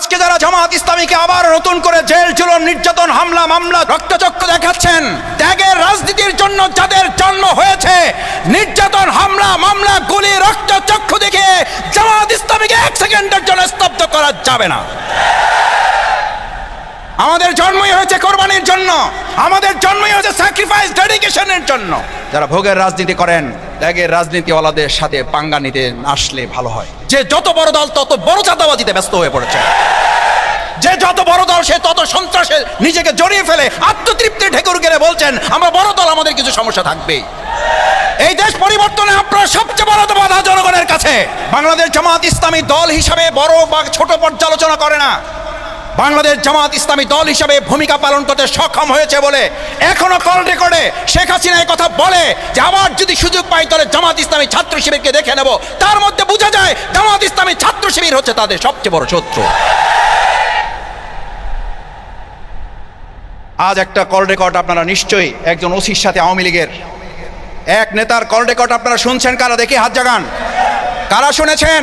আজকে যারা জামাত ইসলামীকে আবার নতুন করে জেল ছিল নির্যাতন, হামলা, মামলা রক্তচক্র দেখাচ্ছেন, ত্যাগের রাজনীতির জন্য যাদের জন্ম হয়েছে, নির্যাতন, হামলা, মামলা, গুলি, রক্তচক্ষু দেখে জামাত ইসলামীকে এক সেকেন্ডের জন্য স্তব্ধ করা যাবে না। আমাদের জন্মই হয়েছে কোরবানির জন্য। আমাদের জন্মই হয়েছে স্যাক্রিফাইস ডেডিকেশনের জন্য। যারা ভোগের রাজনীতি করেন, ত্যাগের রাজনীতিওয়ালাদের সাথে পাঙ্গা নিতে আসলে ভালো হয়। যে যত বড় দল, তত বড় চাঁদাবাজিতে ব্যস্ত হয়ে পড়েছে। যে যত বড় দল, সে তত সন্ত্রাসে নিজেকে জড়িয়ে ফেলে আত্মতৃপ্তি ঢেকুর গেলে বলছেন, আমরা বড় দল, আমাদের কিছু সমস্যা থাকবেই এই দেশ পরিবর্তনে আপনার সবচেয়ে বড় বাধা জনগণের কাছে। বাংলাদেশ জামাত ইসলামী দল হিসাবে বড় বা ছোট পর্যালোচনা করে না। বাংলাদেশ জামাত ইসলামী দল হিসাবে ভূমিকা পালন করতে সক্ষম হয়েছে বলে এখনও কল রেকর্ডে শেখ হাসিনা কথা বলে যে আবার যদি সুযোগ পাই তাহলে জামাত ইসলামী ছাত্র শিবিরকে দেখে নেব। তার মধ্যে বোঝা যায় জামাত ইসলামী ছাত্র শিবির হচ্ছে তাদের সবচেয়ে বড় শত্রু। আজ একটা কল রেকর্ড আপনারা নিশ্চয়ই একজন ওসির সাথে আওয়ামী লীগের। এক নেতার কল রেকর্ড আপনারা শুনছেন, কারা দেখি হাত জাগান? কারা শুনেছেন?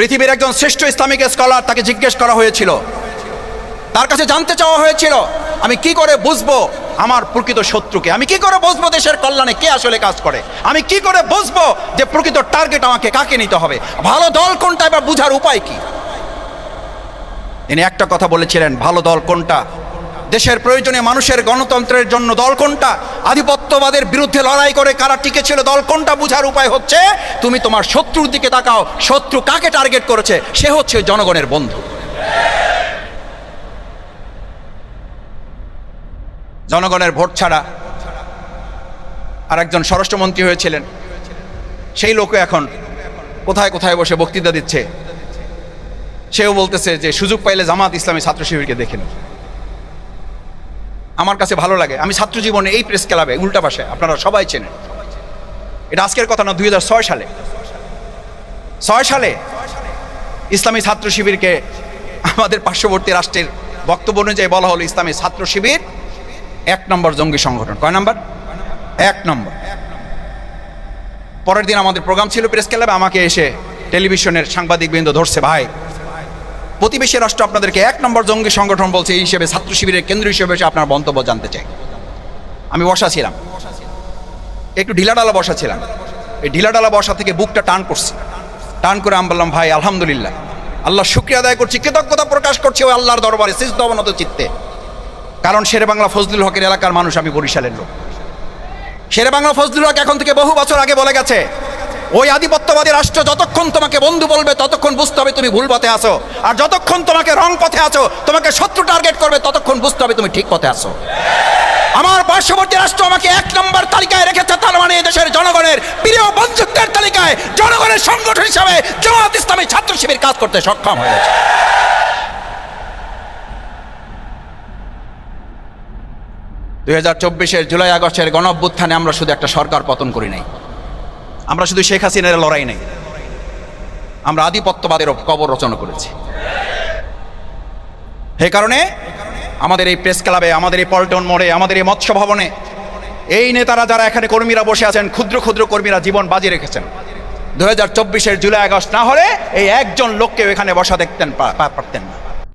পৃথিবীর একজন শ্রেষ্ঠ ইসলামিক স্কলার তাকে জিজ্ঞেস করা হয়েছিল। তার কাছে জানতে চাওয়া হয়েছিল, আমি কি করে বুঝব আমার প্রকৃত শত্রুকে? আমি কি করে বুঝব দেশের কল্যাণে কে আসলে কাজ করে? আমি কি করে বুঝব যে প্রকৃত টার্গেট আমাকে কাকে নিতে হবে? ভালো দল কোনটা এবার বুঝার উপায় কি? তিনি একটা কথা বলেছিলেন, ভালো দল কোনটা? দেশের প্রয়োজনে মানুষের গণতন্ত্রের জন্য দল কোনটা? আধিপত্যবাদের বিরুদ্ধে লড়াই করে কারা টিকে ছিল দল কোনটা বুঝার উপায় হচ্ছে? তুমি তোমার শত্রুর দিকে তাকাও। শত্রু কাকে টার্গেট করেছে? সে হচ্ছে জনগণের বন্ধু। জনগণের ভোট ছাড়া আর একজন স্বরাষ্ট্রমন্ত্রী হয়েছিলেন। সেই লোকও এখন কোথায় কোথায় বসে বক্তৃতা দিচ্ছে? সেও বলতেছে যে সুযোগ পাইলে জামাত ইসলামী ছাত্র শিবিরকে দেখে নিন আমার কাছে ভালো লাগে। আমি ছাত্র জীবনে এই প্রেস ক্লাবে উল্টা পাশে, আপনারা সবাই চেনেন। এটা আজকের কথা না, দুই হাজার ছয় সালে। ছয় সালে ইসলামী ছাত্র শিবিরকে আমাদের পার্শ্ববর্তী রাষ্ট্রের বক্তব্য অনুযায়ী বলা হলো ইসলামী ছাত্র শিবির এক নম্বর জঙ্গি সংগঠন। কয় নম্বর? এক নম্বর। পরের দিন আমাদের প্রোগ্রাম ছিল প্রেস ক্লাবে, আমাকে এসে টেলিভিশনের সাংবাদিকবৃন্দ ধরছে, ভাই প্রতিবেশী রাষ্ট্র আপনাদেরকে এক নম্বর জঙ্গি সংগঠন বলছে, এই হিসেবে ছাত্র শিবিরের কেন্দ্র হিসেবে আপনার মন্তব্য জানতে চাই। আমি বসা ছিলাম। একটু ঢিলাডালা বসা ছিলাম। এই ঢিলাডালা বসা থেকে বুকটা টান করছি। টান করে আমি বললাম, ভাই, আলহামদুলিল্লাহ। আল্লাহ শুক্রিয়া আদায় করছি, কৃতজ্ঞতা প্রকাশ করছি ওই আল্লাহর দরবারে, সিজদ অবনত চিত্তে। কারণ শেরে বাংলা ফজলুল হকের এলাকার মানুষ আমি বরিশালের লোক। শেরে বাংলা ফজলুল হক এখন থেকে বহু বছর আগে বলে গেছে ওই আধিপত্যবাদী রাষ্ট্র যতক্ষণ তোমাকে বন্ধু বলবে, ততক্ষণ বুঝতে হবে তুমি ভুল পথে আসো আর যতক্ষণ তোমাকে রং পথে আছো, তোমাকে শত্রু টার্গেট করবে, ততক্ষণ বুঝতে হবে তুমি ঠিক পথে আসো আমার পার্শ্ববর্তী রাষ্ট্র আমাকে এক নম্বর তালিকায় রেখেছে, তার মানে দেশের জনগণের প্রিয় বন্ধুত্বের তালিকায় জনগণের সংগঠন হিসাবে জামাত ইসলামী ছাত্র শিবির কাজ করতে সক্ষম হয়েছে। দুই হাজার চব্বিশের জুলাই আগস্টের গণ অভ্যুত্থানে আমরা শুধু একটা সরকার পতন করি নাই। আমরা শুধু শেখ হাসিনার লড়াই নেই। আমরা আধিপত্যবাদের কবর রচনা করেছি। সে কারণে আমাদের এই প্রেস ক্লাবে, আমাদের এই পল্টন মোড়ে, আমাদের এই মৎস্য ভবনে এই নেতারা যারা এখানে কর্মীরা বসে আছেন, ক্ষুদ্র ক্ষুদ্র কর্মীরা জীবন বাজি রেখেছেন। দু হাজার জুলাই আগস্ট না হলে এই একজন লোককেও এখানে বসা দেখতেন পারতেন না।